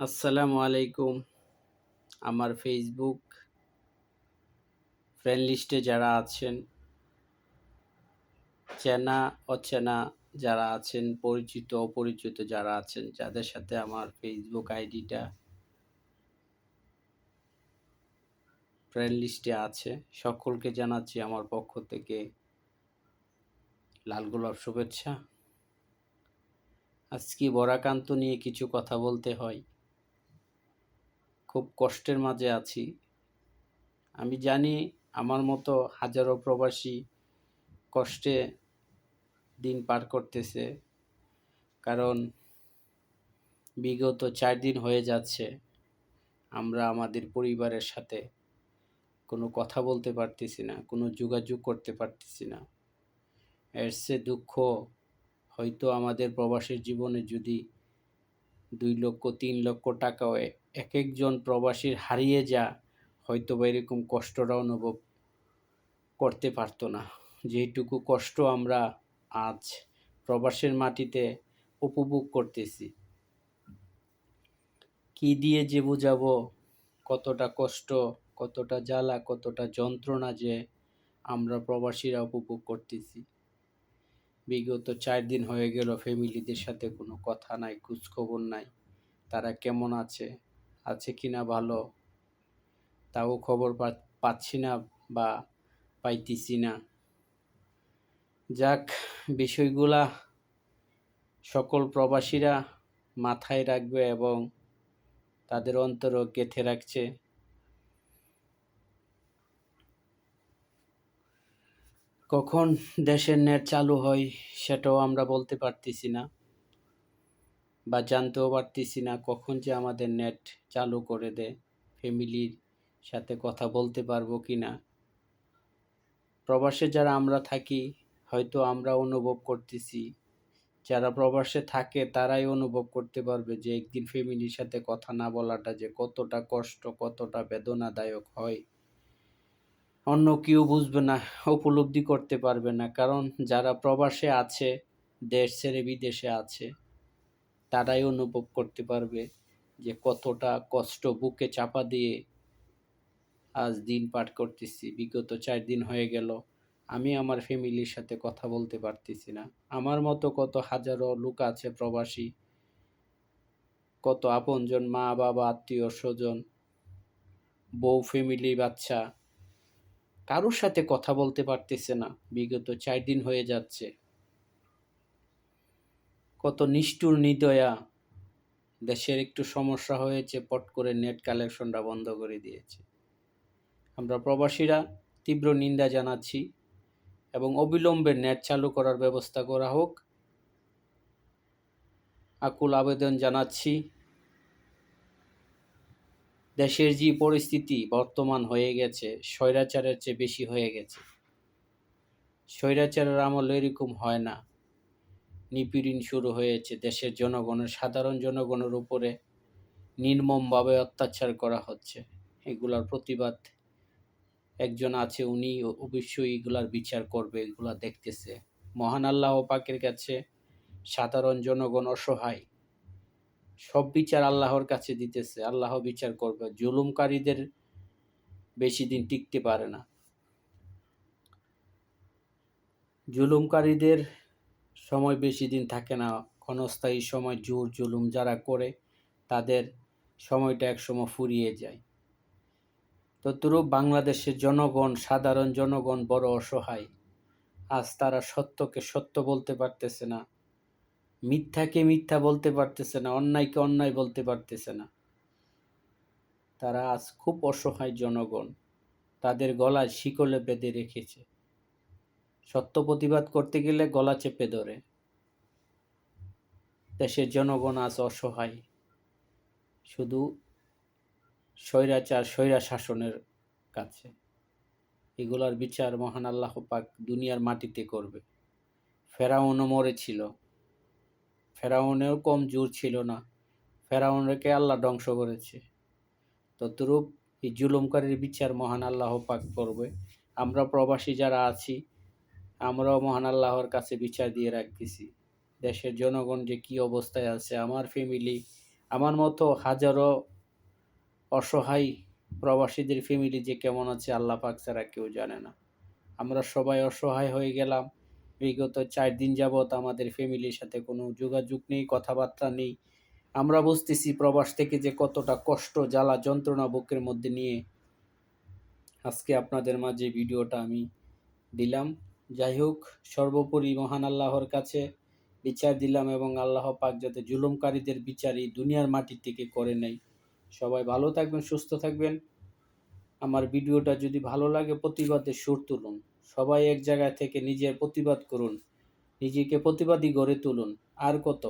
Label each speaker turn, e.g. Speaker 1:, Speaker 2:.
Speaker 1: আসসালামু আলাইকুম। আমার ফেসবুক ফ্রেন্ড লিস্টে যারা আছেন, চেনা, অচেনা যারা আছেন, পরিচিত, অপরিচিত যারা আছেন, যাদের সাথে আমার ফেসবুক আইডিটা ফ্রেন্ড লিস্টে আছে, সকলকে জানাচ্ছি আমার পক্ষ থেকে লাল গোলাপ শুভেচ্ছা। আজকে বরাকান্ত নিয়ে কিছু কথা বলতে হয়। খুব কষ্টের মাঝে আছি। আমি জানি আমার মতো হাজারো প্রবাসী কষ্টে দিন পার করতেছে, কারণ বিগত চার দিন হয়ে যাচ্ছে আমরা আমাদের পরিবারের সাথে কোনো কথা বলতে পারতেছি না, কোনো যোগাযোগ করতে পারতেছি না। এর সে দুঃখ হয়তো আমাদের প্রবাসের জীবনে যদি দুই লক্ষ, তিন লক্ষ টাকাও এক একজন প্রবাসীর হারিয়ে যা হয়তো বা এরকম কষ্টটা অনুভব করতে পারতো না। যেটুকু কষ্ট আমরা আজ প্রবাসের মাটিতে উপভোগ করতেছি। কি দিয়ে যে বুঝাবো কতটা কষ্ট, কতটা জ্বালা, কতটা যন্ত্রণা যে আমরা প্রবাসীরা উপভোগ করতেছি। বিগত চার দিন হয়ে গেল ফ্যামিলিদের সাথে কোনো কথা নাই, খোঁজখবর নাই। তারা কেমন আছে? আছে কি না ভালো? তাও খবর পাচ্ছি না বা পাইতেছি না। যাক, বিষয়গুলা সকল প্রবাসীরা মাথায় রাখবে এবং তাদের অন্তরও গেঁথে রাখছে। কখন দেশের নেট চালু হয় সেটাও আমরা বলতে পারতেছি না বা জানতেও পারতেছি না কখন যে আমাদের নেট চালু করে দেয়। ফ্যামিলির সাথে কথা বলতে পারব কি না? প্রবাসে যারা আমরা থাকি, হয়তো আমরা অনুভব করতেছি। যারা প্রবাসে থাকে, তারাই অনুভব করতে পারবে যে একদিন ফ্যামিলির সাথে কথা না বলাটা যে কতটা কষ্ট, কতটা বেদনাদায়ক হয়। অন্য কেউ বুঝবে না, উপলব্ধি করতে পারবে না। কারণ যারা প্রবাসে আছে, দেশ ছেড়ে বিদেশে আছে, তারাই অনুভব করতে পারবে যে কতটা কষ্ট বুকে চাপা দিয়ে আজ দিন পাঠ করতেছি। বিগত চার দিন হয়ে গেল, আমি আমার ফ্যামিলির সাথে কথা বলতে পারতেছি না। আমার মতো কত হাজারো লোক আছে প্রবাসী, কত আপনজন মা বাবা আত্মীয় স্বজন বউ ফ্যামিলি বাচ্চা কারোর সাথে কথা বলতে পারতেছে না। বিগত চার দিন হয়ে যাচ্ছে। কত নিষ্ঠুর নিদয়া। দেশের একটু সমস্যা হয়েছে, পট করে নেট কালেকশনটা বন্ধ করে দিয়েছে। আমরা প্রবাসীরা তীব্র নিন্দা জানাচ্ছি এবং অবিলম্বে নেট চালু করার ব্যবস্থা করা হোক। আকুল আবেদন জানাচ্ছি। দেশের যে পরিস্থিতি বর্তমান হয়ে গেছে, স্বৈরাচারের চেয়ে বেশি হয়ে গেছে। স্বৈরাচারের আমল এরকম হয় না। নিপীড়ন শুরু হয়েছে দেশের জনগণের, সাধারণ জনগণের উপরে নির্মমভাবে অত্যাচার করা হচ্ছে। এগুলার প্রতিবাদ একজন আছে, উনি অবশ্যই এগুলার বিচার করবে, এগুলা দেখতেছে। মহান আল্লাহ পাকের কাছে সাধারণ জনগণ অসহায়। সব বিচার আল্লাহর কাছে দিতেছে। আল্লাহ বিচার করবে। জুলুমকারীদের বেশি দিন টিকতে পারে না। জুলুমকারীদের সময় বেশি দিন থাকে না। ক্ষণস্থায়ী সময় জোর জুলুম যারা করে, তাদের সময়টা একসময় ফুরিয়ে যায়। তদ্রূপ বাংলাদেশের জনগণ, সাধারণ জনগণ বড় অসহায়। আজ তারা সত্যকে সত্য বলতে পারতেছে না। মিথ্যাকে মিথ্যা বলতে পারতেছে না, অন্যায়কে অন্যায় বলতে পারতেছে না। তারা আজ খুব অসহায় জনগণ, তাদের গলায় শিকলে বেঁধে রেখেছে। সত্য প্রতিবাদ করতে গেলে গলা চেপে ধরে। দেশের জনগণ আজ অসহায়। শুধু স্বৈরাচার, স্বৈরা শাসনের কাছে। এগুলার বিচার মহান আল্লাহ পাক দুনিয়ার মাটিতে করবে। ফেরাউনও মরেছিল। ফেরাউনেও কম জোর ছিল না। ফেরাউনকে আল্লাহ ধ্বংস করেছে। তদ্রূপ এই জুলুমকারীর বিচার মহান আল্লাহ পাক করবে। আমরা প্রবাসী যারা আছি, আমরাও মহান আল্লাহর কাছে বিচার দিয়ে রাখতেছি। দেশের জনগণ যে কী অবস্থায় আছে, আমার ফ্যামিলি আমার মতো হাজারো অসহায় প্রবাসীদের ফ্যামিলি যে কেমন আছে, আল্লাহ পাক ছাড়া কেউ জানে না। আমরা সবাই অসহায় হয়ে গেলাম। বিগত চার দিন যাবৎ আমাদের ফ্যামিলির সাথে কোনো যোগাযোগ নেই, কথাবার্তা নেই। আমরা বুঝতেছি প্রবাস থেকে যে কতটা কষ্ট, জ্বালা, যন্ত্রণা বুকের মধ্যে নিয়ে আজকে আপনাদের মাঝে ভিডিওটা আমি দিলাম। যাই হোক, সর্বোপরি মহান আল্লাহর কাছে বিচার দিলাম এবং আল্লাহ পাক যাতে জুলুমকারীদের বিচারই দুনিয়ার মাটির থেকে করে নেয়। সবাই ভালো থাকবেন, সুস্থ থাকবেন। আমার ভিডিওটা যদি ভালো লাগে প্রতিবাদে সুর তুলুন। সবাই এক জায়গায় থেকে নিজের প্রতিবাদ করুন। নিজেকে প্রতিবাদী গড়ে তুলুন। আর কত?